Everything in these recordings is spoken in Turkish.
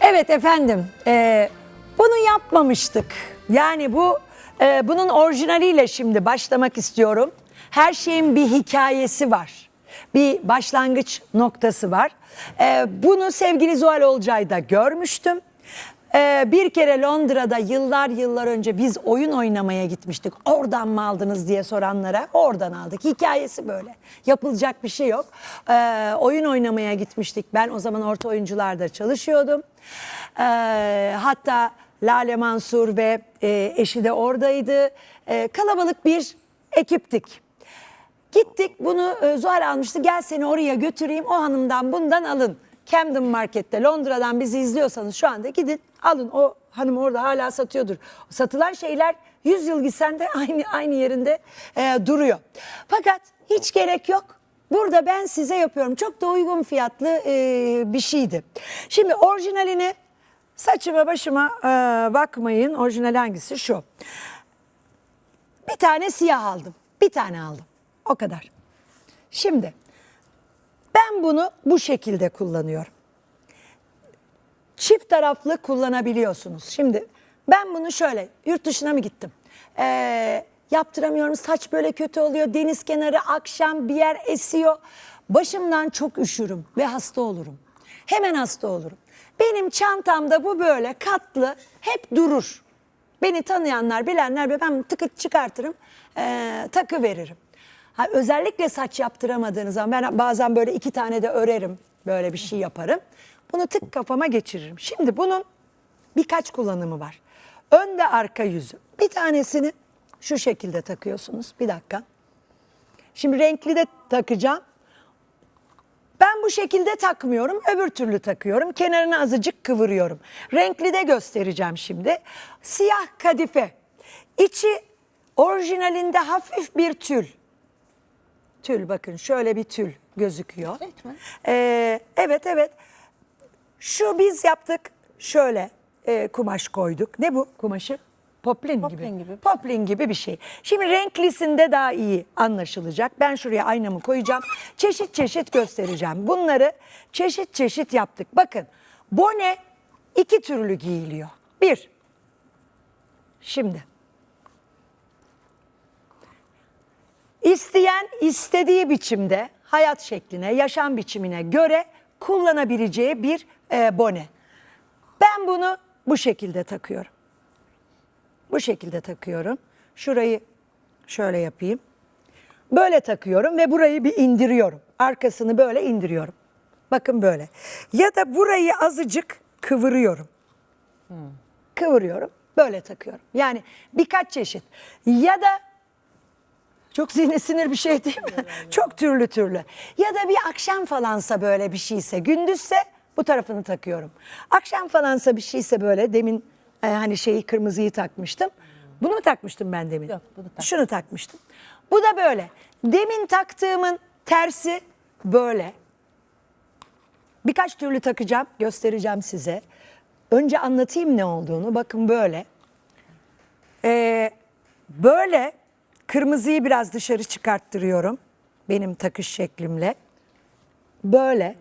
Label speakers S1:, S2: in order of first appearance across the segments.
S1: Evet efendim, e, bunu yapmamıştık. Yani bu e, bunun orijinaliyle şimdi başlamak istiyorum. Her şeyin bir hikayesi var. Bir başlangıç noktası var. E, bunu sevgili Zuhal Olcay'da görmüştüm. E, bir kere Londra'da yıllar yıllar önce biz oyun oynamaya gitmiştik. Oradan mı aldınız diye soranlara oradan aldık. Hikayesi böyle. Yapılacak bir şey yok. E, oyun oynamaya gitmiştik. Ben o zaman orta oyuncularda çalışıyordum. E, hatta Lale Mansur ve e, eşi de oradaydı. E, kalabalık bir ekiptik. Gittik bunu e, Zuhal almıştı gel seni oraya götüreyim o hanımdan bundan alın. Camden Market'te Londra'dan bizi izliyorsanız şu anda gidin alın o hanım orada hala satıyordur. Satılan şeyler 100 yıl gitsen de aynı aynı yerinde e, duruyor. Fakat hiç gerek yok. Burada ben size yapıyorum. Çok da uygun fiyatlı e, bir şeydi. Şimdi orijinalini saçıma başıma e, bakmayın. Orijinal hangisi? Şu. Bir tane siyah aldım. Bir tane aldım. O kadar. Şimdi ben bunu bu şekilde kullanıyorum. Çift taraflı kullanabiliyorsunuz. Şimdi ben bunu şöyle yurt dışına mı gittim? Ee, yaptıramıyorum saç böyle kötü oluyor. Deniz kenarı akşam bir yer esiyor. Başımdan çok üşürüm ve hasta olurum. Hemen hasta olurum. Benim çantamda bu böyle katlı hep durur. Beni tanıyanlar, bilenler ben tıkıt çıkartırım, eee takı veririm. Ha, özellikle saç yaptıramadığınız zaman ben bazen böyle iki tane de örerim, böyle bir şey yaparım. Bunu tık kafama geçiririm. Şimdi bunun birkaç kullanımı var. Ön ve arka yüzü. Bir tanesini şu şekilde takıyorsunuz. Bir dakika. Şimdi renkli de takacağım. Ben bu şekilde takmıyorum, öbür türlü takıyorum. Kenarını azıcık kıvırıyorum. Renkli de göstereceğim şimdi. Siyah kadife. İçi orijinalinde hafif bir tül. Tül bakın şöyle bir tül gözüküyor.
S2: Evet mi?
S1: Ee, evet evet. Şu biz yaptık şöyle e, kumaş koyduk. Ne bu kumaşı? Poplin, gibi.
S2: Poplin gibi.
S1: Poplin gibi bir şey. Şimdi renklisinde daha iyi anlaşılacak. Ben şuraya aynamı koyacağım. Çeşit çeşit göstereceğim. Bunları çeşit çeşit yaptık. Bakın bone iki türlü giyiliyor. Bir, şimdi İsteyen istediği biçimde hayat şekline, yaşam biçimine göre kullanabileceği bir e, bone. Ben bunu bu şekilde takıyorum. Bu şekilde takıyorum. Şurayı şöyle yapayım. Böyle takıyorum ve burayı bir indiriyorum. Arkasını böyle indiriyorum. Bakın böyle. Ya da burayı azıcık kıvırıyorum. Kıvırıyorum. Böyle takıyorum. Yani birkaç çeşit. Ya da çok zihni sinir bir şey değil mi? Çok türlü türlü. Ya da bir akşam falansa böyle bir şeyse, gündüzse bu tarafını takıyorum. Akşam falansa bir şeyse böyle demin e, hani şeyi kırmızıyı takmıştım. Bunu mu takmıştım ben demin?
S2: Yok, bunu tak-
S1: Şunu takmıştım. Bu da böyle. Demin taktığımın tersi böyle. Birkaç türlü takacağım, göstereceğim size. Önce anlatayım ne olduğunu. Bakın böyle. Ee, böyle kırmızıyı biraz dışarı çıkarttırıyorum. Benim takış şeklimle. Böyle.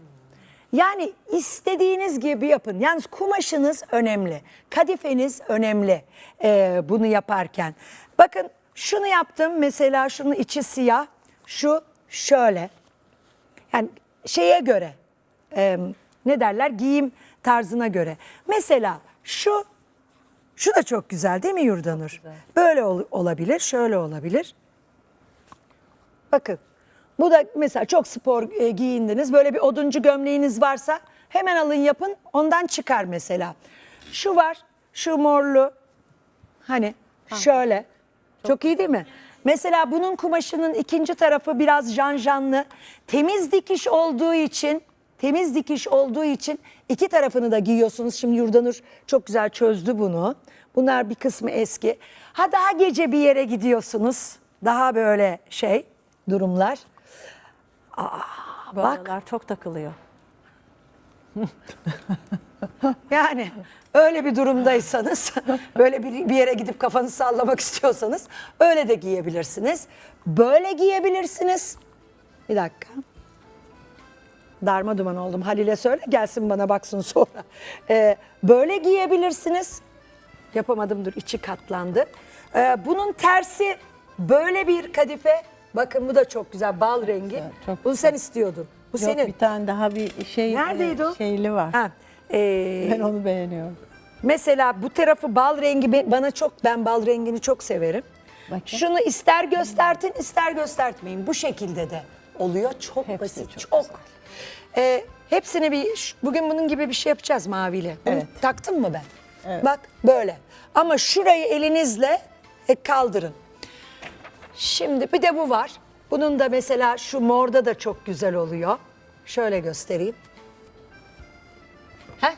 S1: Yani istediğiniz gibi yapın. Yalnız kumaşınız önemli. Kadifeniz önemli ee, bunu yaparken. Bakın şunu yaptım. Mesela şunun içi siyah. Şu şöyle. Yani şeye göre e, ne derler giyim tarzına göre. Mesela şu şu da çok güzel değil mi Yurdanur? Böyle ol- olabilir, şöyle olabilir. Bakın bu da mesela çok spor e, giyindiniz. Böyle bir oduncu gömleğiniz varsa hemen alın yapın ondan çıkar mesela. Şu var, şu morlu. Hani şöyle. Çok iyi değil mi? Mesela bunun kumaşının ikinci tarafı biraz janjanlı. Temiz dikiş olduğu için, temiz dikiş olduğu için iki tarafını da giyiyorsunuz. Şimdi Yurdanur çok güzel çözdü bunu. Bunlar bir kısmı eski. Ha daha gece bir yere gidiyorsunuz. Daha böyle şey durumlar.
S2: Bu aralar çok takılıyor.
S1: Yani öyle bir durumdaysanız, böyle bir, bir yere gidip kafanızı sallamak istiyorsanız öyle de giyebilirsiniz. Böyle giyebilirsiniz. Bir dakika. Darma duman oldum. Halil'e söyle gelsin bana baksın sonra. Ee, böyle giyebilirsiniz. Yapamadım dur içi katlandı. Ee, bunun tersi böyle bir kadife. Bakın bu da çok güzel bal rengi.
S2: güzel, çok
S1: Bunu sen istiyordun. Bu
S2: Yok
S1: senin.
S2: bir tane daha bir şey
S1: Neredeydi
S2: e,
S1: o?
S2: şeyli var.
S1: Ha, ee,
S2: Ben onu beğeniyorum.
S1: Mesela bu tarafı bal rengi bana çok ben bal rengini çok severim.
S2: Bakayım.
S1: Şunu ister göstertin ister göstertmeyin. Bu şekilde de oluyor. Çok
S2: Hepsi
S1: basit.
S2: çok
S1: Çok. Ee, hepsini bir bugün bunun gibi bir şey yapacağız maviyle. Bunu
S2: Evet.
S1: taktın mı ben?
S2: Evet.
S1: Bak böyle. Ama şurayı elinizle e, kaldırın. Şimdi bir de bu var. Bunun da mesela şu morda da çok güzel oluyor. Şöyle göstereyim. Heh.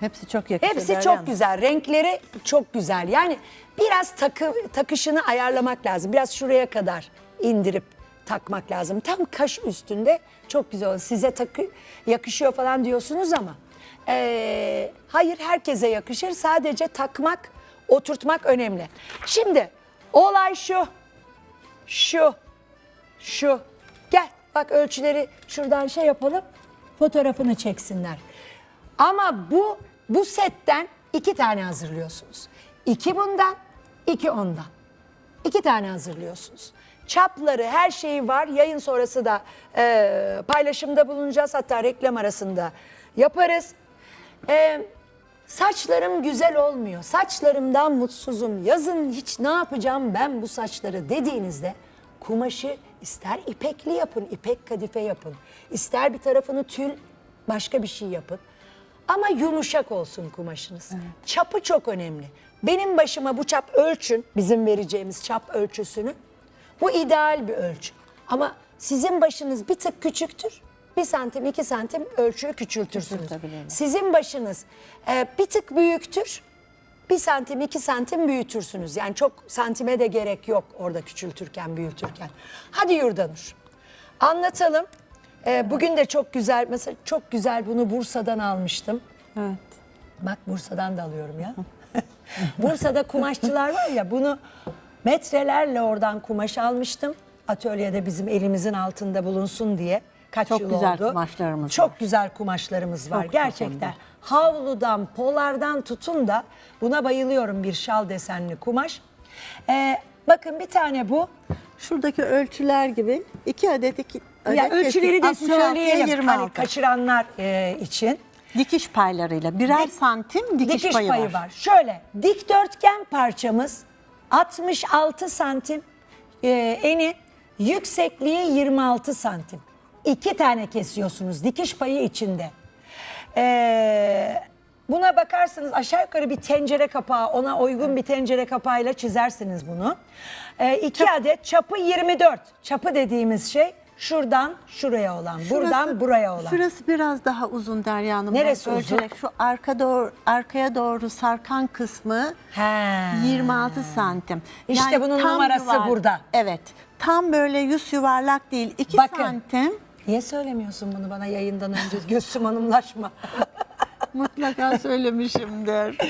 S2: Hepsi çok yakışıyor.
S1: Hepsi
S2: Derya
S1: çok
S2: Hanım.
S1: güzel. Renkleri çok güzel. Yani biraz takı, takışını ayarlamak lazım. Biraz şuraya kadar indirip takmak lazım. Tam kaş üstünde çok güzel. oluyor. Size takı yakışıyor falan diyorsunuz ama eee, hayır herkese yakışır. Sadece takmak, oturtmak önemli. Şimdi olay şu. Şu. Şu. Gel bak ölçüleri şuradan şey yapalım. Fotoğrafını çeksinler. Ama bu bu setten iki tane hazırlıyorsunuz. İki bundan, iki ondan. İki tane hazırlıyorsunuz. Çapları, her şeyi var. Yayın sonrası da e, paylaşımda bulunacağız. Hatta reklam arasında yaparız. E, saçlarım güzel olmuyor. Saçlarımdan mutsuzum. Yazın hiç ne yapacağım ben bu saçları dediğinizde kumaşı ister ipekli yapın, ipek kadife yapın. İster bir tarafını tül başka bir şey yapın. Ama yumuşak olsun kumaşınız. Çapı çok önemli. Benim başıma bu çap ölçün, bizim vereceğimiz çap ölçüsünü. Bu ideal bir ölçü. Ama sizin başınız bir tık küçüktür. Bir santim, iki santim ölçüyü küçültürsünüz. Sizin başınız e, bir tık büyüktür. Bir santim, iki santim büyütürsünüz. Yani çok santime de gerek yok orada küçültürken, büyütürken. Hadi Yurdanur. Anlatalım. E, bugün de çok güzel, mesela çok güzel bunu Bursa'dan almıştım.
S2: Evet.
S1: Bak Bursa'dan da alıyorum ya. Bursa'da kumaşçılar var ya bunu metrelerle oradan kumaş almıştım. Atölyede bizim elimizin altında bulunsun diye. Kaç
S2: Çok
S1: yıl
S2: güzel
S1: oldu.
S2: kumaşlarımız
S1: Çok
S2: var.
S1: güzel kumaşlarımız var
S2: Çok
S1: gerçekten.
S2: güzel.
S1: Havludan, polardan tutun da buna bayılıyorum bir şal desenli kumaş. Ee, bakın bir tane bu.
S2: Şuradaki ölçüler gibi iki adet iki adet
S1: Ya ölçüleri de
S2: kestik. 66'ya
S1: söyleyelim
S2: 26.
S1: hani kaçıranlar e, için.
S2: Dikiş paylarıyla birer santim dikiş,
S1: dikiş
S2: payı, var.
S1: Şöyle dikdörtgen parçamız 66 santim e, eni yüksekliği 26 santim. İki tane kesiyorsunuz dikiş payı içinde. E, buna bakarsınız aşağı yukarı bir tencere kapağı ona uygun bir tencere kapağıyla çizersiniz bunu. E, iki adet çapı 24. Çapı dediğimiz şey şuradan şuraya olan, buradan buraya olan.
S2: Şurası biraz daha uzun Derya Hanım.
S1: Neresi
S2: Ben
S1: uzun?
S2: ölçerek Şu arka doğru, arkaya doğru sarkan kısmı
S1: He.
S2: 26 santim.
S1: İşte bunun
S2: tam
S1: numarası burada.
S2: Evet. Tam böyle yüz yuvarlak değil. 2
S1: Bakın.
S2: santim.
S1: Niye söylemiyorsun bunu bana yayından önce Gülsüm Hanımlaşma?
S2: Mutlaka söylemişimdir.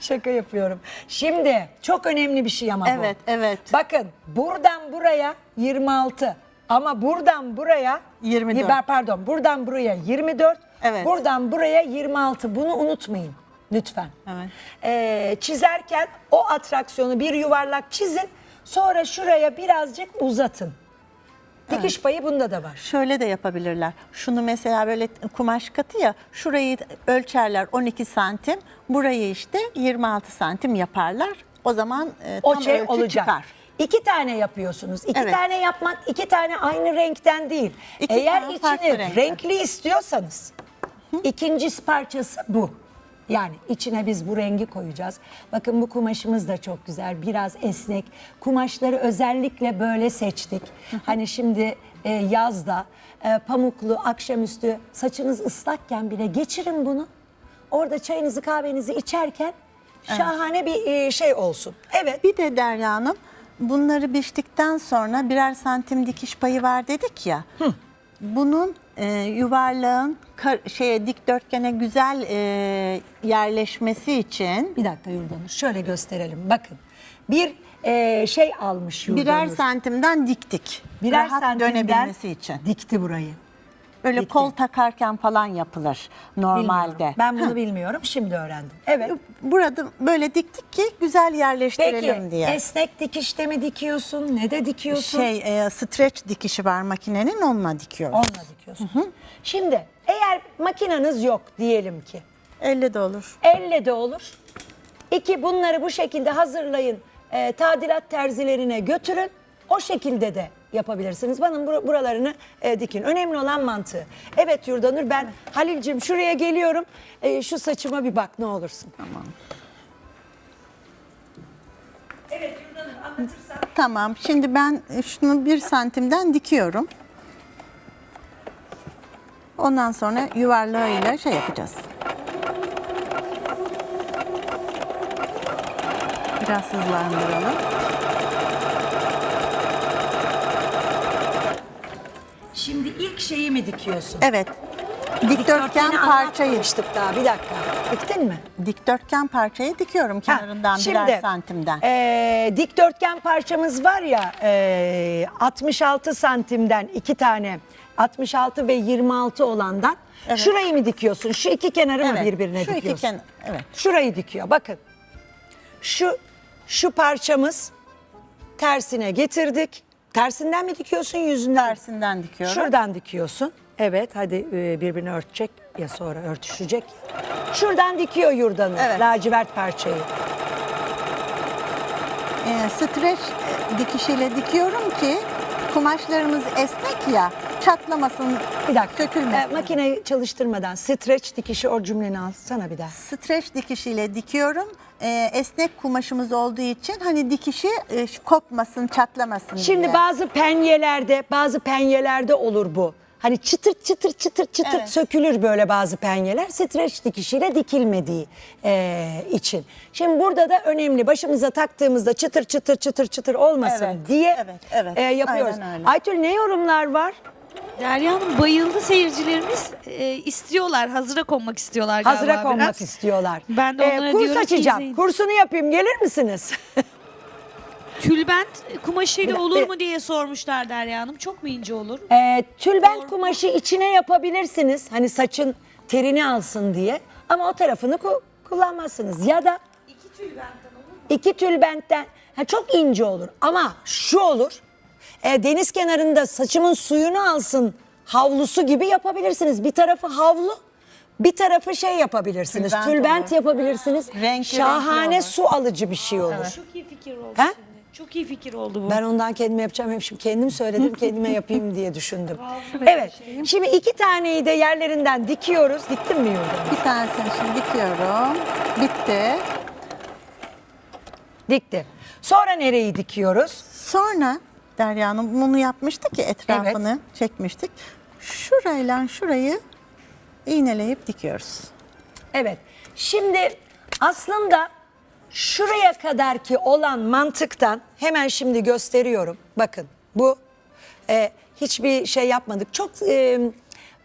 S1: Şaka yapıyorum. Şimdi çok önemli bir şey ama bu.
S2: Evet, evet.
S1: Bakın buradan buraya 26 ama buradan buraya
S2: 24.
S1: Ben- Pardon buradan buraya 24.
S2: Evet.
S1: Buradan buraya 26. Bunu unutmayın lütfen.
S2: Evet.
S1: Ee, çizerken o atraksiyonu bir yuvarlak çizin. Sonra şuraya birazcık uzatın. Dikiş payı bunda da var.
S2: Şöyle de yapabilirler. Şunu mesela böyle kumaş katı ya şurayı ölçerler 12 santim. Burayı işte 26 santim yaparlar. O zaman e,
S1: O
S2: tam
S1: şey
S2: ölçü
S1: olacak.
S2: çıkar.
S1: İki tane yapıyorsunuz. İki
S2: Evet.
S1: tane yapmak iki tane aynı renkten değil.
S2: İki
S1: Eğer
S2: tane farklı
S1: içini
S2: renkten.
S1: renkli istiyorsanız ikinci parçası bu. Yani içine biz bu rengi koyacağız. Bakın bu kumaşımız da çok güzel. Biraz esnek. Kumaşları özellikle böyle seçtik. Hani şimdi e, yazda e, pamuklu akşamüstü saçınız ıslakken bile geçirin bunu. Orada çayınızı kahvenizi içerken şahane bir e, şey olsun. Evet.
S2: Bir de Derya Hanım bunları biçtikten sonra birer santim dikiş payı var dedik ya. Bunun e, yuvarlağın kar- şeye dikdörtgene güzel e, yerleşmesi için
S1: Bir dakika Yurdanur şöyle gösterelim bakın. Bir e, şey almış Yurdanur.
S2: birer santimden diktik.
S1: Birer
S2: rahat
S1: santimden
S2: dönebilmesi için.
S1: dikti burayı.
S2: Böyle
S1: Bitti.
S2: kol takarken falan yapılır normalde.
S1: Bilmiyorum. Ben bunu bilmiyorum. Şimdi öğrendim. Evet.
S2: Burada böyle diktik ki güzel yerleştirelim
S1: Peki
S2: diye.
S1: esnek dikişte mi dikiyorsun? Ne de dikiyorsun?
S2: şey e, streç dikişi var makinenin onunla dikiyoruz.
S1: Onunla dikiyorsun. Şimdi eğer makineniz yok diyelim ki.
S2: Elle de olur.
S1: Elle de olur. İki bunları bu şekilde hazırlayın. e, tadilat terzilerine götürün. O şekilde de yapabilirsiniz. Bana bur- buralarını e, dikin. Önemli olan mantığı. Evet Yurdanur ben Halil'cim şuraya geliyorum. E, şu saçıma bir bak ne olursun.
S2: Tamam.
S1: Evet Yurdanur anlatırsan.
S2: Tamam. Şimdi ben şunu bir santimden dikiyorum. Ondan sonra yuvarlağıyla şey yapacağız. Biraz hızlandıralım.
S1: Şimdi ilk şeyi mi dikiyorsun?
S2: Evet. Dikdörtgen parçayı,
S1: anlatmamıştık daha bir dakika. Diktin mi?
S2: dikdörtgen parçayı dikiyorum kenarından birer santimden.
S1: e, dikdörtgen parçamız var ya e, 66 santimden iki tane 66 ve 26 olandan
S2: Evet.
S1: şurayı mı dikiyorsun? Şu iki kenarı mı birbirine
S2: şu iki
S1: dikiyorsun?
S2: kenar- evet.
S1: Şurayı dikiyor. Bakın. Şu şu parçamız tersine getirdik. Tersinden mi dikiyorsun yüzünden?
S2: Tersinden dikiyorum.
S1: Şuradan dikiyorsun. Evet hadi e, birbirini örtecek ya sonra örtüşecek. Şuradan dikiyor yurdanı
S2: Evet.
S1: lacivert parçayı.
S2: e, streç e, dikişiyle dikiyorum ki kumaşlarımız esnek ya çatlamasın,
S1: Bir dakika.
S2: sökülmesin.
S1: E, makineyi çalıştırmadan streç dikişi o cümleni alsana bir daha.
S2: Streç dikişiyle dikiyorum. E, esnek kumaşımız olduğu için hani dikişi e, kopmasın, çatlamasın
S1: Şimdi
S2: diye.
S1: bazı penyelerde, bazı penyelerde olur bu. Hani çıtır çıtır çıtır çıtır
S2: Evet.
S1: sökülür böyle bazı penyeler streç dikişiyle dikilmediği e, için. Şimdi burada da önemli başımıza taktığımızda çıtır çıtır çıtır çıtır olmasın
S2: Evet,
S1: diye
S2: evet, evet.
S1: e, yapıyoruz.
S2: Aynen öyle.
S1: Aytül ne yorumlar var?
S3: Derya Hanım bayıldı seyircilerimiz. Ee, istiyorlar, hazıra konmak istiyorlar galiba
S1: Hazıra konmak
S3: biraz.
S1: istiyorlar.
S3: Ben de
S1: E,
S3: onlara
S1: kurs
S3: diyorum ki
S1: açacağım.
S3: izleyin.
S1: Kursunu yapayım gelir misiniz?
S3: Tülbent kumaşıyla
S1: Bir-
S3: olur
S1: bir-
S3: mu diye sormuşlar Derya Hanım. Çok mu ince olur?
S1: E, tülbent kumaşı içine yapabilirsiniz. Hani saçın terini alsın diye. Ama o tarafını ku- kullanmazsınız. Ya da
S3: İki tülbentten olur mu?
S1: iki tülbentten ha, çok ince olur. Ama şu olur. E, deniz kenarında saçımın suyunu alsın havlusu gibi yapabilirsiniz. Bir tarafı havlu, bir tarafı şey yapabilirsiniz.
S2: Tülbent
S1: Tülbent,
S2: olur.
S1: yapabilirsiniz.
S2: Renkli
S1: Şahane
S2: renkli olur.
S1: su alıcı bir şey olur.
S3: Çok iyi fikir oldu
S1: Ha?
S3: şimdi. Çok iyi fikir oldu bu.
S1: Ben ondan kendime yapacağım. Hep şimdi kendim söyledim, kendime yapayım diye düşündüm. Evet. Şimdi iki taneyi de yerlerinden dikiyoruz. Diktin mi Yurda?
S2: Bir tanesini şimdi dikiyorum. Bitti.
S1: Dikti. Sonra nereyi dikiyoruz?
S2: Sonra Derya Hanım bunu yapmıştık ya etrafını çekmiştik. Şurayla şurayı iğneleyip dikiyoruz.
S1: Evet. Şimdi aslında şuraya kadarki olan mantıktan hemen şimdi gösteriyorum. Bakın bu e, hiçbir şey yapmadık. Çok e,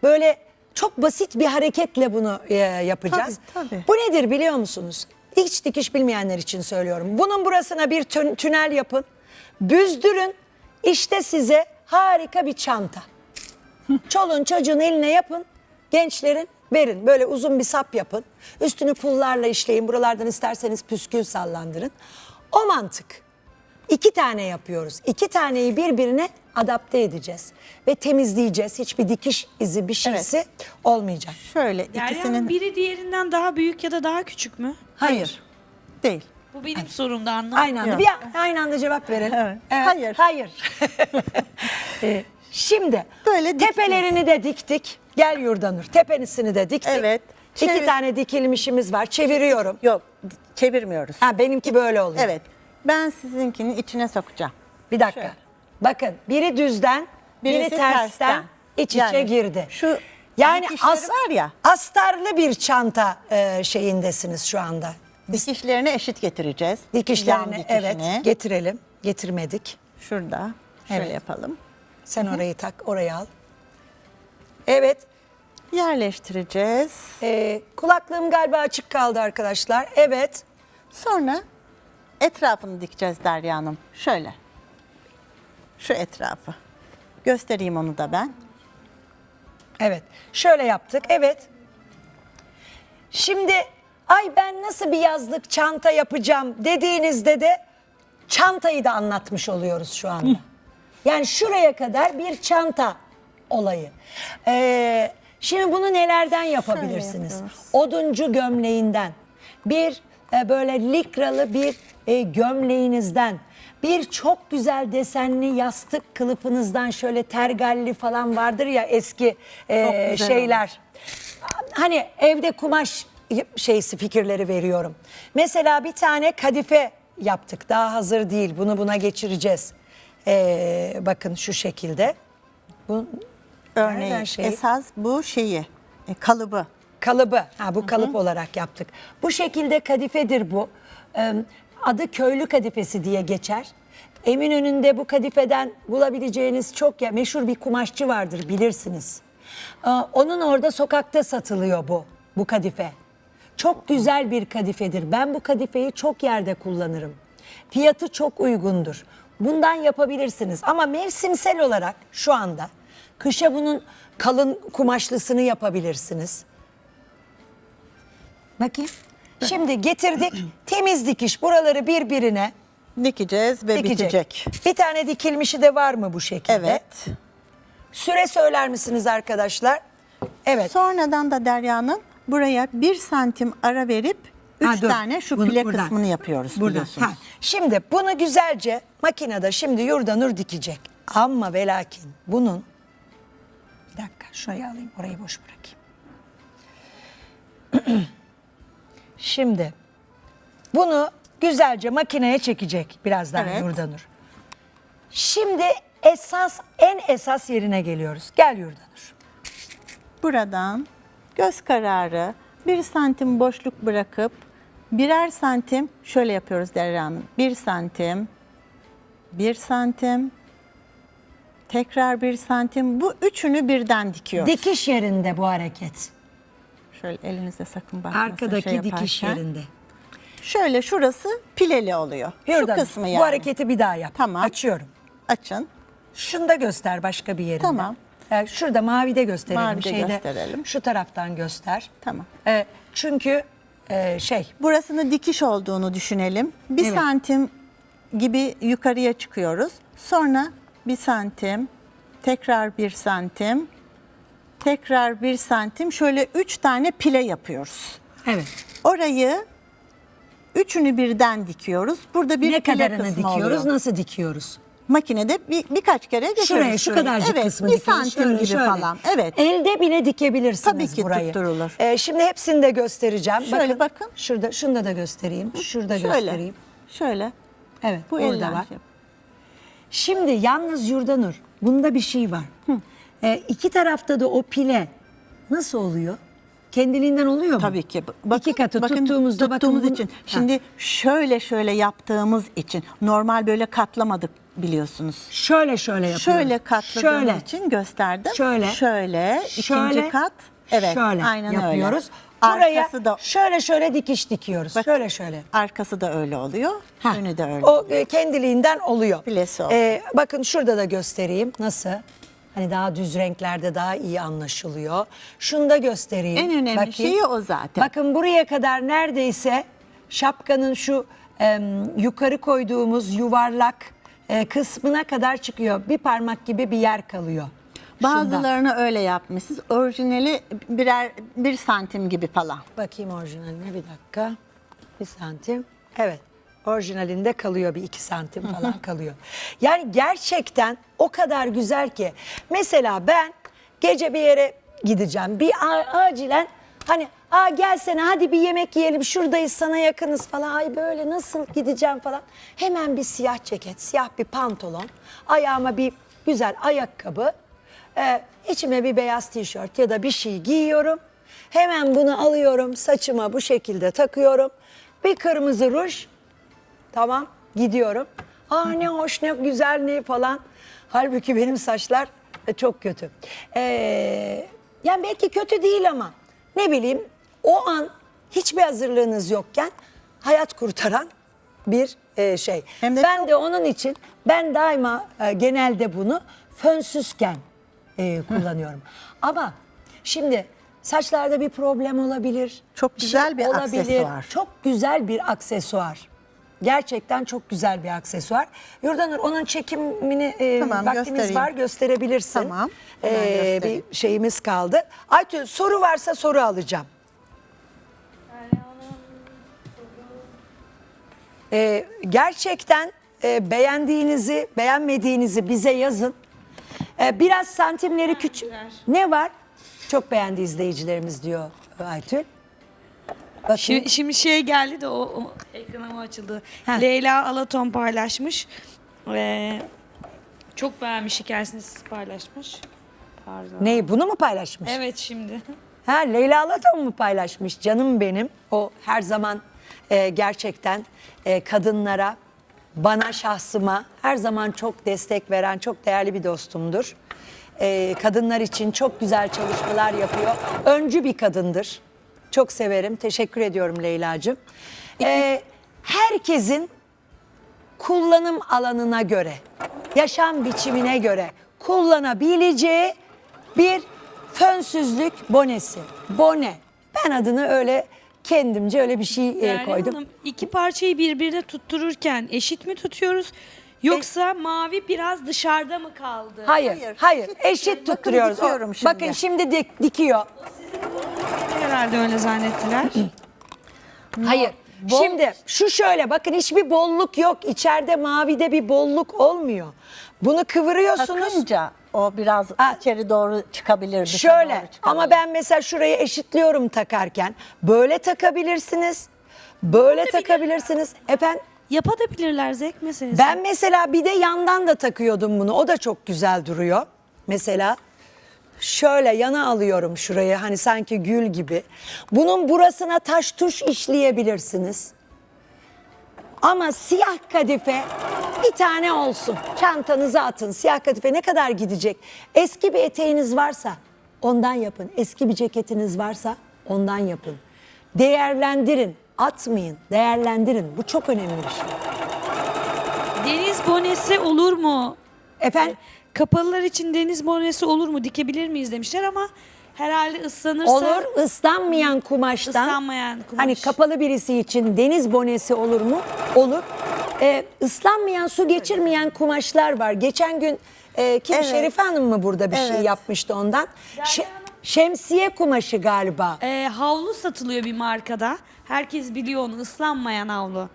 S1: böyle çok basit bir hareketle bunu e, yapacağız.
S2: Tabii, tabii.
S1: Bu nedir biliyor musunuz? Hiç dikiş bilmeyenler için söylüyorum. Bunun burasına bir tün- tünel yapın. Büzdürün. İşte size harika bir çanta. Çoluğun çocuğun eline yapın. Gençlerin verin. Böyle uzun bir sap yapın. Üstünü pullarla işleyin. Buralardan isterseniz püskül sallandırın. O mantık. İki tane yapıyoruz. İki taneyi birbirine adapte edeceğiz. Ve temizleyeceğiz. Hiçbir dikiş izi bir şeysi olmayacak.
S2: Şöyle
S3: Derya
S2: ikisinin
S3: biri diğerinden daha büyük ya da daha küçük mü?
S1: Hayır.
S2: değil.
S3: Bu benim sorumda anlamadım.
S1: Aynı anda. Bir aynı anda cevap verelim.
S2: Evet. Hayır.
S1: Hayır. Ee, Şimdi
S2: Böyle
S1: tepelerini de diktik. Gel Yurdanur. Tepenisini de diktik.
S2: Evet.
S1: İki
S2: Çevir-
S1: tane dikilmişimiz var. Çeviriyorum.
S2: Yok çevirmiyoruz.
S1: Ha benimki böyle oluyor.
S2: Evet. Ben sizinkinin içine sokacağım.
S1: Bir dakika.
S2: Şöyle.
S1: Bakın biri düzden, biri
S2: Birisi
S1: tersten,
S2: tersten.
S1: iç içe
S2: Yani
S1: girdi.
S2: şu
S1: yani
S2: dikişleri
S1: as,
S2: var ya.
S1: astarlı bir çanta e, şeyindesiniz şu anda.
S2: Dikişlerini eşit getireceğiz. Yan
S1: Dikişlerini evet getirelim. Getirmedik.
S2: Şurada. Şöyle
S1: Evet.
S2: yapalım.
S1: Sen orayı tak, orayı al. Evet.
S2: Yerleştireceğiz.
S1: e, kulaklığım galiba açık kaldı arkadaşlar. Evet.
S2: Sonra etrafını dikeceğiz Derya Hanım. Şöyle. Şu etrafı. Göstereyim onu da ben.
S1: Evet. Şöyle yaptık. Evet. Şimdi ay ben nasıl bir yazlık çanta yapacağım dediğinizde de çantayı da anlatmış oluyoruz şu anda. Yani şuraya kadar bir çanta olayı. Ee, şimdi bunu nelerden yapabilirsiniz? Oduncu gömleğinden, bir e, böyle likralı bir e, gömleğinizden, bir çok güzel desenli yastık kılıfınızdan şöyle tergalli falan vardır ya eski e, şeyler. Hani evde kumaş şeysi fikirleri veriyorum. Mesela bir tane kadife yaptık. Daha hazır değil. Bunu buna geçireceğiz. Ee, bakın şu şekilde. Bu
S2: Örneğin
S1: şey?
S2: esas bu şeyi e, kalıbı.
S1: kalıbı. Ha bu kalıp olarak yaptık. Bu şekilde kadifedir bu. Ee, adı köylü kadifesi diye geçer. Eminönü'nde bu kadifeden bulabileceğiniz çok ya meşhur bir kumaşçı vardır bilirsiniz. Ee, onun orada sokakta satılıyor bu bu kadife. Çok güzel bir kadifedir. Ben bu kadifeyi çok yerde kullanırım. Fiyatı çok uygundur. Bundan yapabilirsiniz ama mevsimsel olarak şu anda kışa bunun kalın kumaşlısını yapabilirsiniz. Bakayım. Şimdi getirdik. Temiz dikiş buraları birbirine
S2: Dikeceğiz ve
S1: dikecek.
S2: bitecek.
S1: Bir tane dikilmişi de var mı bu şekilde?
S2: Evet.
S1: Süre söyler misiniz arkadaşlar? Evet.
S2: Sonradan da Derya Hanım buraya bir santim ara verip üç
S1: Ha, dur.
S2: tane şu
S1: Bunu
S2: file
S1: buradan.
S2: kısmını yapıyoruz
S1: Buradan.
S2: biliyorsunuz.
S1: Ha, Şimdi bunu güzelce makinede şimdi Yurdanur dikecek. Ama ve lakin bunun bir dakika şurayı alayım orayı boş bırakayım. şimdi bunu güzelce makineye çekecek birazdan
S2: Evet.
S1: Yurdanur. Şimdi esas en esas yerine geliyoruz. Gel Yurdanur.
S2: Buradan göz kararı bir santim boşluk bırakıp birer santim şöyle yapıyoruz Derya Hanım. Bir santim, bir santim, tekrar bir santim. Bu üçünü birden dikiyoruz.
S1: Dikiş yerinde bu hareket.
S2: Şöyle elinizde sakın bakmasın
S1: Arkadaki
S2: şey
S1: dikiş
S2: yaparken.
S1: yerinde.
S2: Şöyle şurası pileli oluyor.
S1: Yurdanur,
S2: Şu kısmı yani.
S1: Bu hareketi bir daha yap.
S2: Tamam.
S1: Açıyorum.
S2: Açın.
S1: Şunu da göster başka bir yerinde.
S2: Tamam.
S1: Ee, şurada mavide gösterelim.
S2: Mavide
S1: şeyde,
S2: gösterelim.
S1: Şu taraftan göster.
S2: Tamam.
S1: Ee, çünkü e, şey
S2: Burasını dikiş olduğunu düşünelim. Bir
S1: Evet.
S2: santim gibi yukarıya çıkıyoruz. Sonra bir santim, tekrar bir santim, tekrar bir santim. Şöyle üç tane pile yapıyoruz.
S1: evet.
S2: Orayı üçünü birden dikiyoruz. Burada bir
S1: ne
S2: pile
S1: kadarını dikiyoruz?
S2: oluyor.
S1: Nasıl dikiyoruz?
S2: Makinede bir, birkaç kere geçiyoruz.
S1: Şuraya şu kadarcık
S2: evet,
S1: kısmı
S2: bir santim
S1: Şöyle,
S2: gibi
S1: şöyle.
S2: falan. Evet.
S1: Elde bile dikebilirsiniz
S2: Tabii ki
S1: burayı.
S2: tutturulur.
S1: Ee, şimdi hepsini de göstereceğim.
S2: Şöyle bakın.
S1: Şurada, şunu da göstereyim. Şurada
S2: Şöyle.
S1: göstereyim.
S2: Şöyle.
S1: Evet,
S2: Bu elden
S1: var.
S2: şey-
S1: Şimdi yalnız Yurdanur bunda bir şey var. Ee, iki tarafta da o pile nasıl oluyor? Kendiliğinden oluyor mu?
S2: Tabii ki. Bakın,
S1: İki katı
S2: bakın,
S1: tuttuğumuzda bakın
S2: tuttuğumuz
S1: bunu-
S2: için.
S1: Ha.
S2: Şimdi şöyle şöyle yaptığımız için normal böyle katlamadık biliyorsunuz.
S1: Şöyle şöyle yapıyoruz.
S2: Şöyle katladığımız
S1: Şöyle.
S2: için gösterdim.
S1: Şöyle.
S2: Şöyle.
S1: Şöyle,
S2: ikinci kat. Evet.
S1: şöyle
S2: aynen
S1: yapıyoruz.
S2: öyle.
S1: Buraya
S2: Arkası da
S1: şöyle şöyle dikiş dikiyoruz.
S2: Bak-
S1: şöyle şöyle.
S2: arkası da öyle oluyor.
S1: Ha,
S2: Önü de öyle.
S1: O e, kendiliğinden oluyor.
S2: Oluyor.
S1: Ee, bakın şurada da göstereyim. Nasıl? Hani daha düz renklerde daha iyi anlaşılıyor. Şunu da göstereyim.
S2: En önemli
S1: Bakayım.
S2: şeyi o zaten.
S1: Bakın buraya kadar neredeyse şapkanın şu em, yukarı koyduğumuz yuvarlak e, kısmına kadar çıkıyor. Bir parmak gibi bir yer kalıyor.
S2: Bazılarını öyle yapmışsınız. Orijinali birer bir santim gibi falan.
S1: Bakayım orijinaline bir dakika. Bir santim. Evet. Orijinalinde kalıyor bir iki santim falan kalıyor. Yani gerçekten o kadar güzel ki. Mesela ben gece bir yere gideceğim. Bir a- acilen hani Aa gelsene hadi bir yemek yiyelim şuradayız sana yakınız falan. Ay böyle nasıl gideceğim falan. Hemen bir siyah ceket, siyah bir pantolon. Ayağıma bir güzel ayakkabı. Ee, içime bir beyaz tişört ya da bir şey giyiyorum. Hemen bunu alıyorum saçıma bu şekilde takıyorum. Bir kırmızı ruj. Tamam gidiyorum. Aa ne hoş ne güzel ne falan. Halbuki benim saçlar e, çok kötü. Ee, yani belki kötü değil ama ne bileyim o an hiçbir hazırlığınız yokken hayat kurtaran bir e, şey.
S2: Hem de
S1: ben de onun için ben daima e, genelde bunu fönsüzken e, kullanıyorum. Ama Şimdi saçlarda bir problem olabilir.
S2: Çok güzel bir aksesuar.
S1: Çok güzel bir aksesuar. Gerçekten çok güzel bir aksesuar. Yurdanur onun çekimini e,
S2: Tamam,
S1: vaktimiz
S2: göstereyim.
S1: var gösterebilirsin.
S2: Tamam,
S1: Ee, bir şeyimiz kaldı. Aytül soru varsa soru alacağım. Ee, gerçekten e, beğendiğinizi, beğenmediğinizi bize yazın. Ee, biraz santimleri küçük. Ne var? Çok beğendi izleyicilerimiz diyor Aytül. Bakayım.
S3: Şimdi, şimdi şey geldi de o, o ekrana mı açıldı?
S1: Heh.
S3: Leyla Alaton paylaşmış. Ee, çok beğenmiş hikayesini paylaşmış. Pardon.
S1: Neyi bunu mu paylaşmış?
S3: Evet şimdi.
S1: Ha Leyla Alaton mu paylaşmış? Canım benim. O her zaman e, gerçekten e, kadınlara, bana şahsıma her zaman çok destek veren çok değerli bir dostumdur. E, kadınlar için çok güzel çalışmalar yapıyor. Öncü bir kadındır. Çok severim. Teşekkür ediyorum Leyla'cığım. E, herkesin kullanım alanına göre, yaşam biçimine göre kullanabileceği bir fönsüzlük bonesi. Bone. Ben adını öyle kendimce öyle bir şey e,
S3: Derya
S1: koydum.
S3: Hanım, iki parçayı birbirine tuttururken eşit mi tutuyoruz? Yoksa mavi biraz dışarıda mı kaldı?
S1: Hayır, hayır.
S2: Hayır, eşit. Bakın
S1: tutturuyoruz. O-
S2: dikiyorum şimdi.
S1: Bakın şimdi dik- dikiyor.
S3: Herhalde öyle zannettiler.
S1: Hayır.
S2: bol-
S1: Şimdi şu şöyle bakın hiçbir bolluk yok. İçeride mavide bir bolluk olmuyor. Bunu kıvırıyorsunuz.
S2: Takınca o biraz
S1: Ha.
S2: içeri doğru çıkabilir.
S1: Şöyle
S2: doğru çıkabilir.
S1: ama ben mesela şurayı eşitliyorum takarken. Böyle takabilirsiniz. Böyle takabilirsiniz. Efendim
S3: Yapabilirler zevk meselesi.
S1: ben mesela bir de yandan da takıyordum bunu. O da çok güzel duruyor. Mesela şöyle yana alıyorum şurayı hani sanki gül gibi. Bunun burasına taş tuş işleyebilirsiniz. Ama siyah kadife bir tane olsun. Çantanıza atın. Siyah kadife ne kadar gidecek? Eski bir eteğiniz varsa ondan yapın. Eski bir ceketiniz varsa ondan yapın. Değerlendirin. Atmayın. Değerlendirin. Bu çok önemli bir şey.
S3: Deniz bonesi olur mu?
S1: Efendim?
S3: Kapalılar için deniz bonesi olur mu? Dikebilir miyiz demişler ama herhalde ıslanırsa
S1: Olur. ıslanmayan kumaştan.
S3: Islanmayan kumaş.
S1: Hani kapalı birisi için deniz bonesi olur mu? Olur. Ee, ıslanmayan, su geçirmeyen kumaşlar var. Geçen gün e, kim
S2: Evet.
S1: Şerife Hanım mı burada bir şey
S2: Evet.
S1: yapmıştı ondan? Şe- şemsiye kumaşı galiba.
S3: Ee, havlu satılıyor bir markada. Herkes biliyor onu ıslanmayan havlu.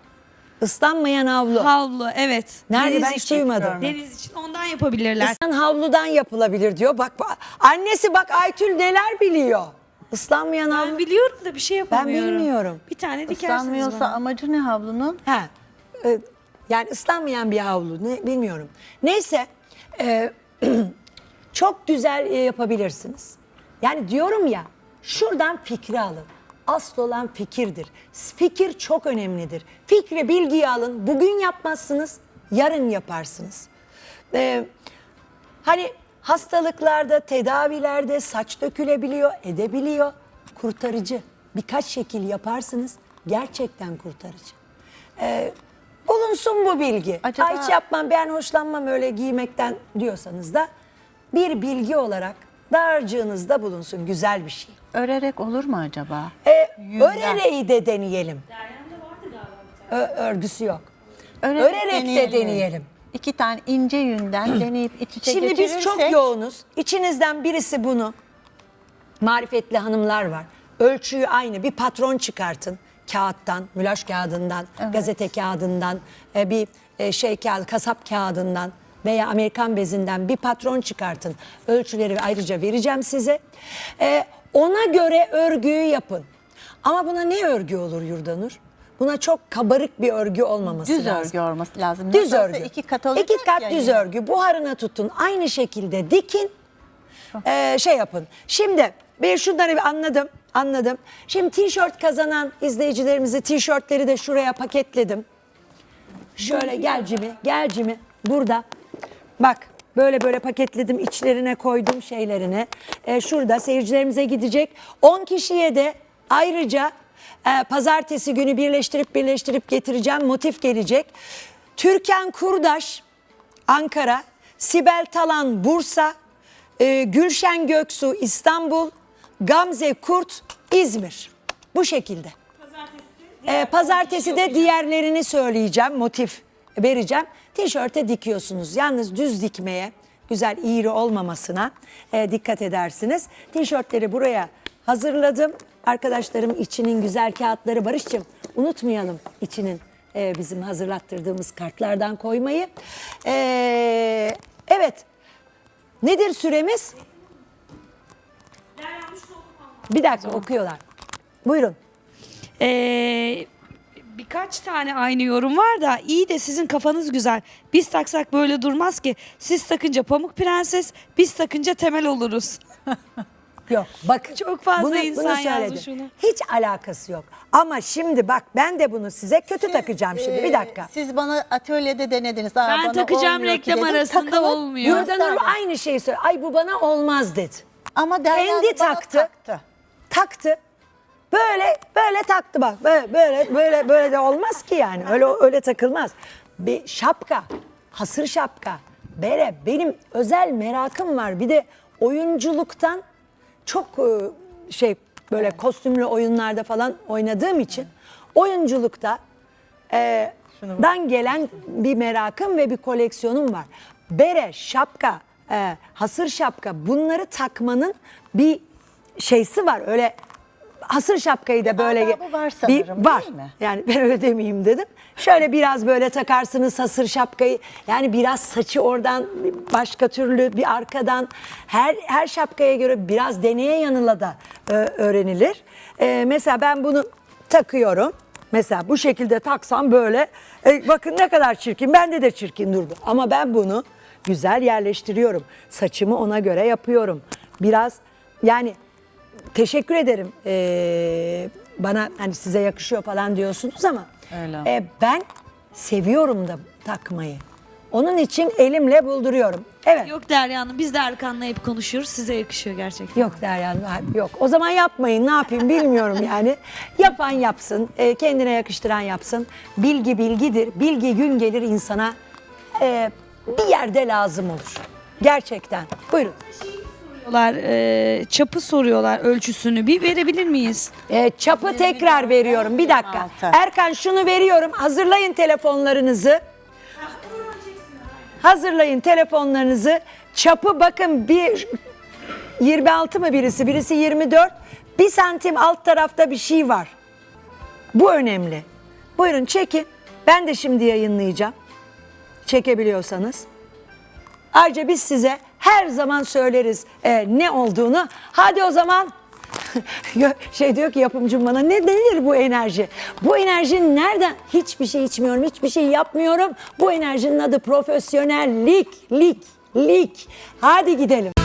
S1: Islanmayan havlu.
S3: Havlu evet.
S1: Nerede
S3: Deniz
S1: ben hiç
S3: için-
S1: duymadım.
S3: Deniz için ondan yapabilirler.
S1: Islan havludan yapılabilir diyor. Bak bak, annesi bak Aytül neler biliyor. Islanmayan
S3: Ben
S1: havlu.
S3: biliyorum da bir şey yapamıyorum.
S1: bilmiyorum.
S3: Bir tane dikersiniz
S2: Islanmıyorsa
S3: bana.
S2: amacı ne havlunun?
S1: Ha, e, yani ıslanmayan bir havlu ne bilmiyorum. Neyse e, çok güzel e, yapabilirsiniz. Yani diyorum ya şuradan fikri alın. Asıl olan fikirdir. Fikir çok önemlidir. Fikri bilgiyi alın. Bugün yapmazsınız, yarın yaparsınız. E, hani hastalıklarda, tedavilerde saç dökülebiliyor, edebiliyor. Kurtarıcı. Birkaç şekil yaparsınız. Gerçekten kurtarıcı. Ee, bulunsun bu bilgi.
S2: Acaba-
S1: Ay hiç yapmam ben hoşlanmam öyle giymekten diyorsanız da bir bilgi olarak dağarcığınızda bulunsun güzel bir şey.
S2: Örerek olur mu acaba?
S1: Ee,
S2: Yünden.
S1: örereği de deneyelim. Ö- örgüsü yok.
S2: Örerek,
S1: Örerek de deneyelim.
S2: İki tane ince yünden deneyip iç içe
S1: Şimdi biz çok yoğunuz. İçinizden birisi bunu marifetli hanımlar var. Ölçüyü aynı bir patron çıkartın. Kağıttan, mülaş kağıdından, gazete kağıdından, e, bir e, şey kağıdı, kasap kağıdından veya Amerikan bezinden bir patron çıkartın. Ölçüleri ayrıca vereceğim size. E, ona göre örgüyü yapın. Ama buna ne örgü olur Yurdanur? Buna çok kabarık bir örgü olmaması
S2: Düz
S1: lazım.
S2: örgü olması lazım.
S1: Düz
S2: Nasıl olsa
S1: örgü.
S2: iki kat olacak
S1: İki kat
S2: ya
S1: düz örgü. Buharına tutun. Aynı şekilde dikin. Ee, şey yapın. Şimdi ben şunları bir anladım. Anladım. Şimdi tişört kazanan izleyicilerimizi tişörtleri de şuraya paketledim. Şöyle gel Cimi, gel Cimi. Burada. Bak böyle böyle paketledim içlerine koydum şeylerini. Ee, şurada seyircilerimize gidecek. 10 kişiye de ayrıca e, pazartesi günü birleştirip birleştirip getireceğim. Motif gelecek. Türkan Kurdaş Ankara, Sibel Talan Bursa, e, Gülşen Göksu İstanbul, Gamze Kurt İzmir. Bu şekilde. Ee, pazartesi de diğerlerini söyleyeceğim, motif vereceğim. Tişörte dikiyorsunuz. Yalnız düz dikmeye, güzel iğri olmamasına e, dikkat edersiniz. Tişörtleri buraya hazırladım. Arkadaşlarım içinin güzel kağıtları Barış'cığım unutmayalım içinin e, bizim hazırlattırdığımız kartlardan koymayı. Ee, evet. Nedir süremiz? Bir dakika okuyorlar. Buyurun.
S3: Ee, birkaç tane aynı yorum var da iyi de sizin kafanız güzel. Biz taksak böyle durmaz ki. Siz takınca pamuk prenses, biz takınca temel oluruz.
S1: Yok bakın.
S3: Çok fazla insan yazmış onu.
S1: Hiç alakası yok. Ama şimdi bak ben de bunu size kötü takacağım şimdi. Bir
S2: Ee,
S1: dakika.
S2: Siz bana atölyede denediniz. Aa,
S3: Ben
S2: bana
S3: takacağım
S2: olmuyor ki
S3: reklam
S2: dedim.
S3: arasında
S2: Takılın,
S3: olmuyor.
S2: Gösterdim.
S1: Nur aynı şeyi söyledi. Ay bu bana olmaz dedi.
S2: Ama Derya
S1: Kendi
S2: bana
S1: taktı.
S2: taktı.
S1: Taktı. Böyle böyle taktı bak. Böyle böyle böyle böyle de olmaz ki yani. Öyle öyle takılmaz. Bir şapka, hasır şapka. Bere benim özel merakım var. Bir de oyunculuktan çok e, şey böyle kostümlü oyunlarda falan oynadığım için oyunculukta e, dan gelen bir merakım ve bir koleksiyonum var. Bere, şapka, e, hasır şapka bunları takmanın bir şeysi var. Öyle hasır şapkayı da böyle
S2: adabı var sanırım,
S1: var.
S2: değil mi?
S1: Yani ben öyle demeyeyim dedim. Şöyle biraz böyle takarsınız hasır şapkayı. Yani biraz saçı oradan başka türlü bir arkadan her her şapkaya göre biraz deneye yanıla da e, öğrenilir. E, mesela ben bunu takıyorum. Mesela bu şekilde taksam böyle e, bakın ne kadar çirkin. Bende de çirkin durdu. Ama ben bunu güzel yerleştiriyorum. Saçımı ona göre yapıyorum. Biraz yani teşekkür ederim Ee, bana hani size yakışıyor falan diyorsunuz ama
S2: Öyle.
S1: e, ben seviyorum da takmayı. Onun için elimle bulduruyorum. Evet. Yok,
S3: Derya Hanım biz de Erkan'la hep konuşuyoruz. Size yakışıyor gerçekten.
S1: yok Derya Hanım, yok. O zaman yapmayın ne yapayım bilmiyorum yani. Yapan yapsın, e, kendine yakıştıran yapsın. Bilgi bilgidir. Bilgi gün gelir insana e, bir yerde lazım olur. Gerçekten. Buyurun.
S3: Soruyorlar, e, çapı soruyorlar ölçüsünü. Bir verebilir miyiz?
S1: E, çapı tekrar veriyorum. Bir dakika.
S2: 26.
S1: Erkan şunu veriyorum. Hazırlayın telefonlarınızı. Hazırlayın telefonlarınızı. Çapı bakın bir 26 mı birisi? Birisi 24. Bir santim alt tarafta bir şey var. Bu önemli. Buyurun çekin. Ben de şimdi yayınlayacağım. Çekebiliyorsanız. Ayrıca biz size her zaman söyleriz e, ne olduğunu. Hadi o zaman şey diyor ki yapımcım bana ne denir bu enerji? Bu enerji nereden? Hiçbir şey içmiyorum, hiçbir şey yapmıyorum. Bu enerjinin adı profesyonellik, lik, lik. Hadi gidelim.